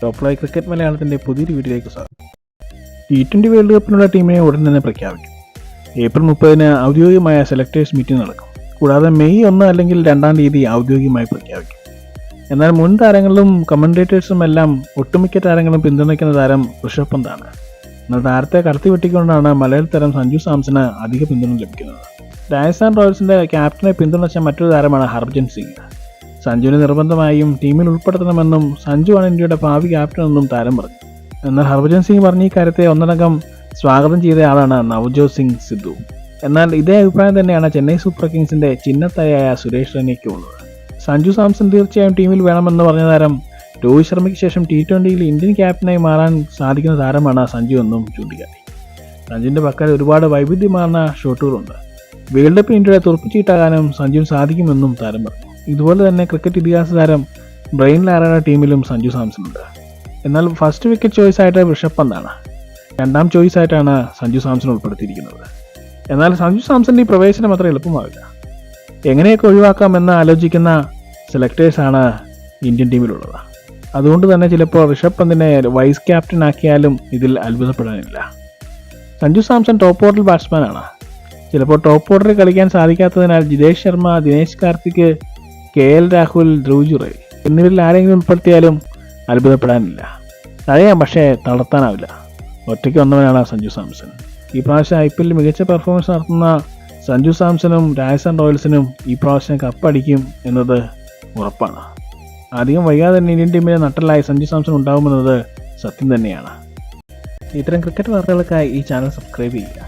Top live cricket മലയാളത്തിന്റെ പുതിയൊരു വീഡിയോയിലേക്ക് സ്വാഗതം. ടി ട്വന്റി വേൾഡ് കപ്പിനുള്ള ടീമിനെ ഉടൻ തന്നെ പ്രഖ്യാപിക്കും. ഏപ്രിൽ മുപ്പതിന് ഔദ്യോഗികമായ സെലക്ടേഴ്സ് മീറ്റിംഗ് നടക്കും. കൂടാതെ മെയ് ഒന്ന് അല്ലെങ്കിൽ രണ്ടാം തീയതി ഔദ്യോഗികമായി പ്രഖ്യാപിക്കും. എന്നാൽ മുൻ താരങ്ങളും കമന്റേറ്റേഴ്സും എല്ലാം ഒട്ടുമിക്ക താരങ്ങളും പിന്തുണയ്ക്കുന്ന താരം ഋഷഭ് പന്താണ്. എന്നാൽ താരത്തെ കടത്തി വെട്ടിക്കൊണ്ടാണ് മലയാള താരം സഞ്ജു സാംസന് അധിക പിന്തുണ ലഭിക്കുന്നത്. രാജസ്ഥാൻ റോയൽസിന്റെ ക്യാപ്റ്റനെ പിന്തുണച്ച മറ്റൊരു താരമാണ് ഹർഭജൻ സിംഗ്. സഞ്ജുവിനെ നിർബന്ധമായും ടീമിൽ ഉൾപ്പെടുത്തണമെന്നും സഞ്ജു ആണ് ഇന്ത്യയുടെ ഭാവി ക്യാപ്റ്റൻ എന്നും താരം പറഞ്ഞു. എന്നാൽ ഹർഭജൻ സിംഗ് പറഞ്ഞ ഈ കാര്യത്തെ ഒന്നടങ്കം സ്വാഗതം ചെയ്ത ആളാണ് നവജോത് സിംഗ് സിദ്ധു. എന്നാൽ ഇതേ അഭിപ്രായം തന്നെയാണ് ചെന്നൈ സൂപ്പർ കിങ്സിന്റെ ചിഹ്നത്തയായ സുരേഷ് റെയ്നയ്ക്കും ഉള്ളത്. സഞ്ജു സാംസൺ തീർച്ചയായും ടീമിൽ വേണമെന്ന് പറഞ്ഞ താരം രോഹിത് ശർമ്മയ്ക്ക് ശേഷം ടി ട്വന്റിയിൽ ഇന്ത്യൻ ക്യാപ്റ്റനായി മാറാൻ സാധിക്കുന്ന താരമാണ് സഞ്ജു എന്നും ചൂണ്ടിക്കാട്ടി. സഞ്ജുവിന്റെ പക്കൽ ഒരുപാട് വൈവിധ്യമാർന്ന ഷോട്ടുകളുണ്ട് വേൾഡ് കപ്പ് ഇന്ത്യയുടെ തുറപ്പിച്ചീട്ടാകാനും സഞ്ജുവിന് സാധിക്കുമെന്നും താരം പറഞ്ഞു. ഇതുപോലെ തന്നെ ക്രിക്കറ്റ് ഇതിഹാസ താരം ബ്രെയിൻ ലാറയുടെ ടീമിലും സഞ്ജു സാംസൺ ഉണ്ട് എന്നാൽ ഫസ്റ്റ് വിക്കറ്റ് ചോയ്സ് ആയിട്ട് ഋഷഭ് പന്താണ്. രണ്ടാം ചോയ്സ് ആയിട്ടാണ് സഞ്ജു സാംസൺ ഉൾപ്പെടുത്തിയിരിക്കുന്നത്. എന്നാൽ സഞ്ജു സാംസന്റെ ഈ പ്രവേശനം അത്ര എളുപ്പമാവില്ല. എങ്ങനെയൊക്കെ ഒഴിവാക്കാമെന്ന് ആലോചിക്കുന്ന സെലക്ടേഴ്സാണ് ഇന്ത്യൻ ടീമിലുള്ളത്. അതുകൊണ്ട് തന്നെ ചിലപ്പോൾ ഋഷഭ് പന്തിനെ വൈസ് ക്യാപ്റ്റൻ ആക്കിയാലും ഇതിൽ അത്ഭുതപ്പെടാനില്ല. സഞ്ജു സാംസൺ ടോപ്പ് ഓർഡർ ബാറ്റ്സ്മാനാണ് ചിലപ്പോൾ ടോപ്പ് ഓർഡറിൽ കളിക്കാൻ സാധിക്കാത്തതിനാൽ ജിതേഷ് ശർമ്മ ദിനേശ് കാർത്തിക് കെ എൽ രാഹുൽ ധ്രുവ് ജുറൈ എന്നിവരിൽ ആരെങ്കിലും ഉൾപ്പെടുത്തിയാലും അത്ഭുതപ്പെടാനില്ല. അറിയാം പക്ഷേ തളർത്താനാവില്ല. ഒറ്റയ്ക്ക് വന്നവനാണ് സഞ്ജു സാംസൺ. ഈ പ്രാവശ്യം ഐ പി എല്ലിൽ മികച്ച പെർഫോമൻസ് നടത്തുന്ന സഞ്ജു സാംസണും രാജസ്ഥാൻ റോയൽസിനും ഈ പ്രാവശ്യം കപ്പടിക്കും എന്നത് ഉറപ്പാണ്. അധികം വൈകാതെ തന്നെ ഇന്ത്യൻ ടീമിലെ നട്ടലായി സഞ്ജു സാംസൺ ഉണ്ടാകുമെന്നത് സത്യം തന്നെയാണ്. ഇത്തരം ക്രിക്കറ്റ് വാർത്തകൾക്കായി ഈ ചാനൽ സബ്സ്ക്രൈബ് ചെയ്യുക.